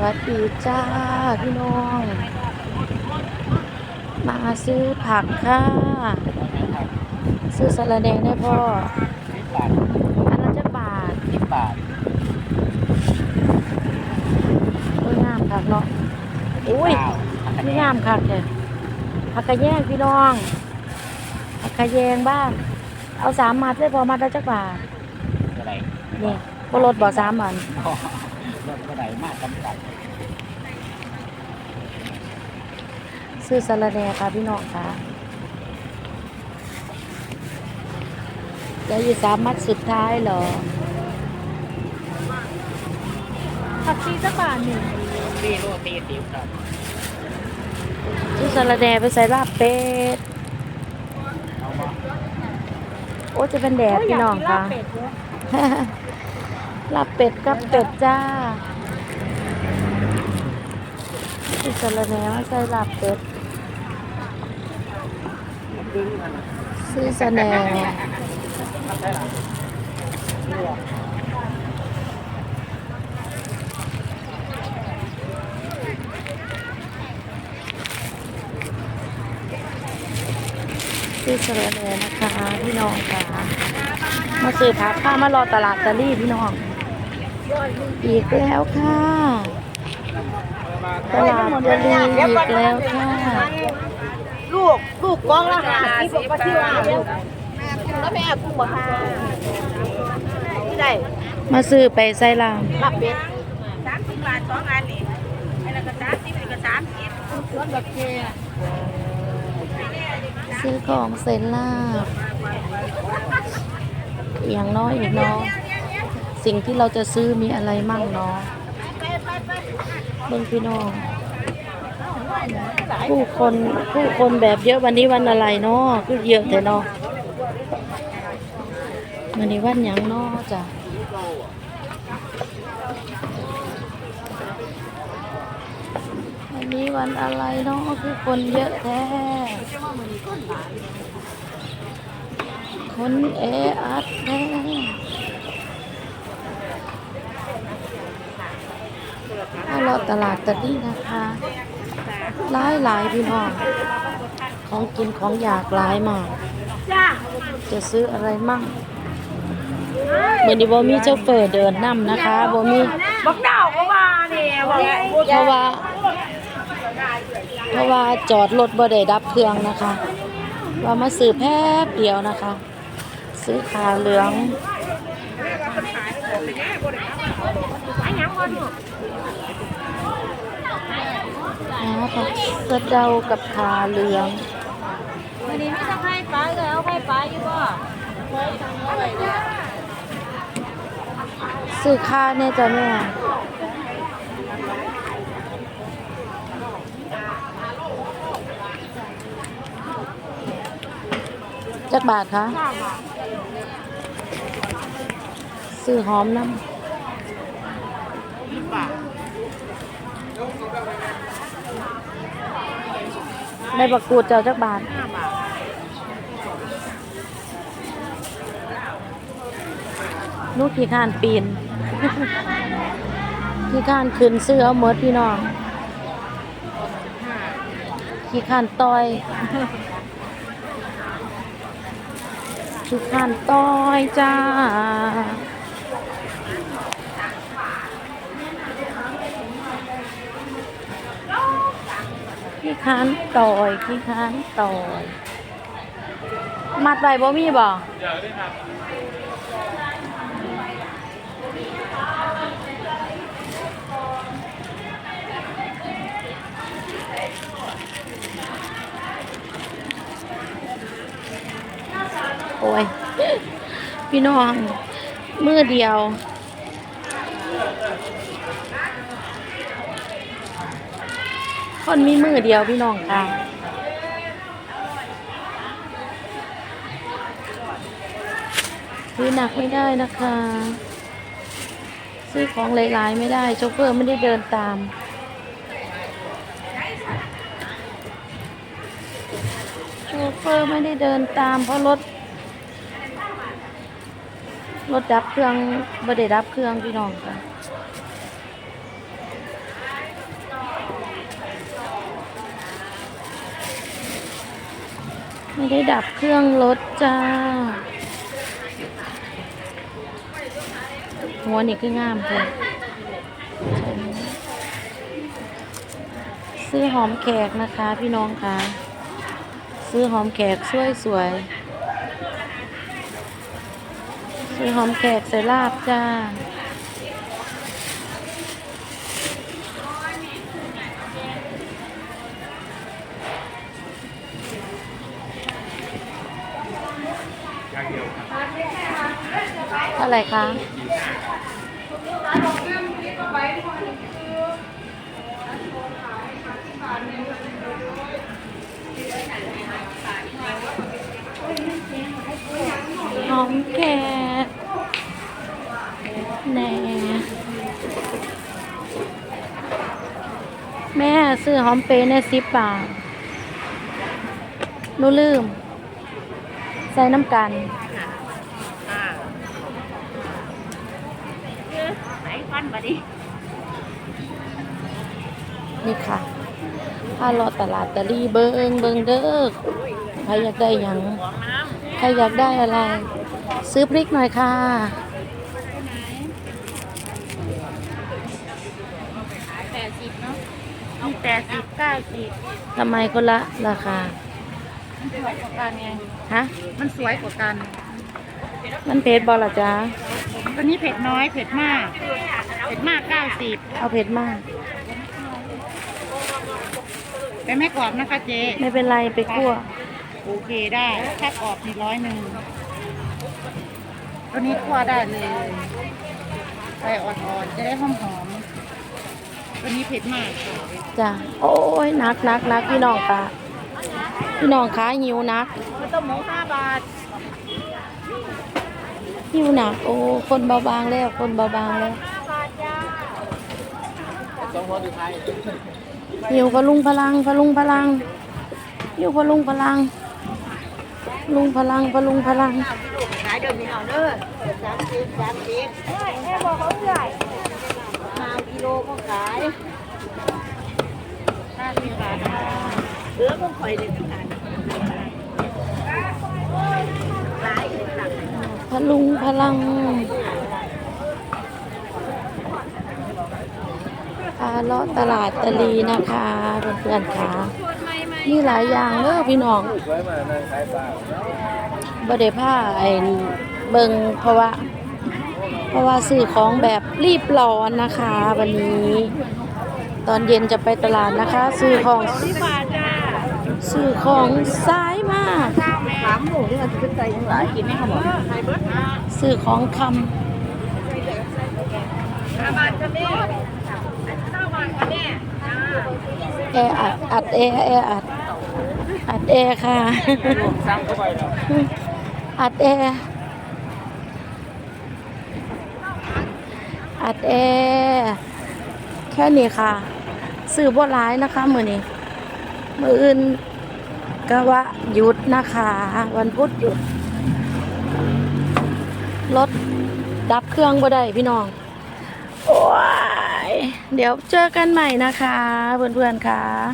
วัสดีจ้าพี่น้อง มาซื้อผักค่ะ ซื้อสะระแดงได้พ่อสิบบาทอันละจะบาทสิบบาทโอ้ยงามคักเนาะอุ้ยเก้าอันนี่นี้งามคักเลยผักกระแยงพี่น้องผักกระแยงบ้านเอาสามมัดเลยพอมัดละจักบาทอะไรนี่บรถบ่สามมันรถ ก็ได้มากจำกัดซื้อสะระแดงค่ะพี่น้องค่ะเดี๋ยวอยู่สามมัดสุดท้ายเหรอผักชีสักบาทหนึ่งตีโรตีสิบครับซื้อสะระแดงไปใส่ลาบเป็ด เอามาโอ้จะเป็นแดดโยพี่น้องยากค่ะกิลาบเป็ดด้วยลาบเป็ดกับเป็ดจ้า ซื้อสะระแดงมใส่ลาบเป็ดซื้อสแหนซื้อสระแดงนะคะพี่น้องค่ะมาซื้อผักข้ามารอตลาดตะลี่พี่น้อง อีกแล้วค่ะ ตลาดวลีอีกแล้วค่ะลูกลูกกองละห้าสิบกว่าที่ว่าเดียวแล้วแม่กุ้งบ่ค่ะที่ได้มาซื้อไปใส่ลามลาบเป็ดสามสิบบาทสองอันนี่อันนั้นก็สามสิบอันก็สามสิบรถแบบเคซื้อของเซนลาบอย่างน้อยอีกเนาะสิ่งที่เราจะซื้อมีอะไรมั่งเนาะ เบิ่งพี่น้อง ผู้คนผู้คนแบบเยอะวันนี้วันอะไรเนาะคือเยอะแต่เนาะวันนี้วันหยังเนาะจ้ะวันนี้วันอะไรเนาะคือคนเยอะแท้คนแออัดแท้ถ้ารอ ตลาดตะลี่นะคะหลายหลายพี่น้องของกินของอยากหลายมากจ้าจะซื้ออะไรมั่งเมื่อนี้บ่มีเจ้าเฟอร์เดินนํนะคะบ่มีบักดาวก็มาเนี่ยบอกเพราะว่า เพราะว่าจอดรถบ่ได้ดับเครื่องนะคะ ว่ามาซื้อแป๊บเดียวนะคะ ซื้อขาเหลือง หาผักสะเดากับขาเหลืองวันนี้ไม่ต้องให้ปลาเลยเอาให้ปลาอยู่บ่ซื้อค่าเนี่ยจ้ะแม่จักบาทคะ ซื้อหอมน้ำ ได้บักกูดเจ้าจักบาทลูกขี้ข้านปีนขี้ข้านขึ้นเสื้อเอาหมดพี่น้องขี้ข้านต่อยขี้ข้านต่อยจ้า ขี้ข้านต่อยขี้ข้านต่อยมัดไว้บ่มีบ่โอ้ย พี่น้อง มือเดียว คนมีมือเดียวพี่น้องค่ะซื้อหนักไม่ได้นะคะ ซื้อของหลายๆไม่ได้โชเฟอร์ไม่ได้เดินตามโชเฟอร์ไม่ได้เดินตามเพราะรถ รถดับเครื่องบ่ได้ดับเครื่องพี่น้องค่ะ ไม่ได้ดับเครื่องรถจ้าหัวนี่คืองามเลยซื้อหอมแขกนะคะพี่น้องคะซื้อหอมแขกสวยสวย ซื้อหอมแขกใส่ลาบจ้า เท่าไรคะหอมแกแหน่แม่ซื้อหอมเปรย์ในสิบบาทนูลืม ใส่น้ำกัน ไหน ฟันมาดินี่ค่ะถ้ารอตลาดตะลีเบิงเบิงเด้อใครอยากได้หยังของน้ใครอยากได้อะไร ซื้อพริกหน่อยค่ะำแปดสิบเนาะมีแปดสิบเก้าสิบทำไมคนละราคา มันสวยกว่ากันไงฮะ มันสวยกว่ากัน มันเพชรบอละจ้าตัวนี้เผ็ดน้อยเผ็ดมากเผ็ดมากเก้าสิบเอาเพชรมากแต่ไม่กรอบนะคะเจ๊ไม่เป็นไรไปคั่ว โอเคได้ถ้ากรอบมีร้อยหนึ่งตัวนี้คั่วได้เลยไฟอ่อนๆจะได้หอมๆตัวนี้เผ็ดมากค่ะจ้ะโอ้ยนักนักนักพี่น้องค่ะพี่น้องขาหิวนักมันต้มหมูห้าบาทหิวหนักโอ้คนเบาบางแล้วคนเบาบางแล้ว ห้าบาทจ้า สอง หัวอยู่ไทยหิวพลุงพลังพลุงพลังหิวพลุงพลังลุงพลังพลุงพลังขายเดิมนี่เอาเด้อสามสิบสามสิบเฮ้ยแม่บอกเขาเท่าไหร่ห้ากิโลก็ขายห้าสิบบาทเหลือก็คอยเด็ดขายขายสั่งพลุงพลังพา เลาะตลาดตะลีนะคะเพื่อนๆค่ะมีหลายอย่างเด้อพี่น้องบ่ได้ผ้าไอ้เบิงเพราะว่า เพราะว่าซื้อของแบบรีบร้อนนะคะ วันนี้ ตอนเย็นจะไปตลาดนะคะซื้อของซื้อของซ้ายมากสามหมูที่เราจะเป็นใจยังไงกินไม่ขมใส่เบิร์ดห้าซื้อของคบาทจ้ะแม่เก้าบาทจ้ะแม่จ้าำ แออัดอัดแอแออัดอัดแอค่ะแอัดแออัดแอแค่นี้ค่ะซื้อบ่ร้ายนะคะมือนี้มืออื่นก็ว่าหยุดนะคะ วันพุธหยุดรถดับเครื่องบ่ได้พี่น้อง โอ้ เดี๋ยวเจอกันใหม่นะคะ เพื่อนๆค่ะ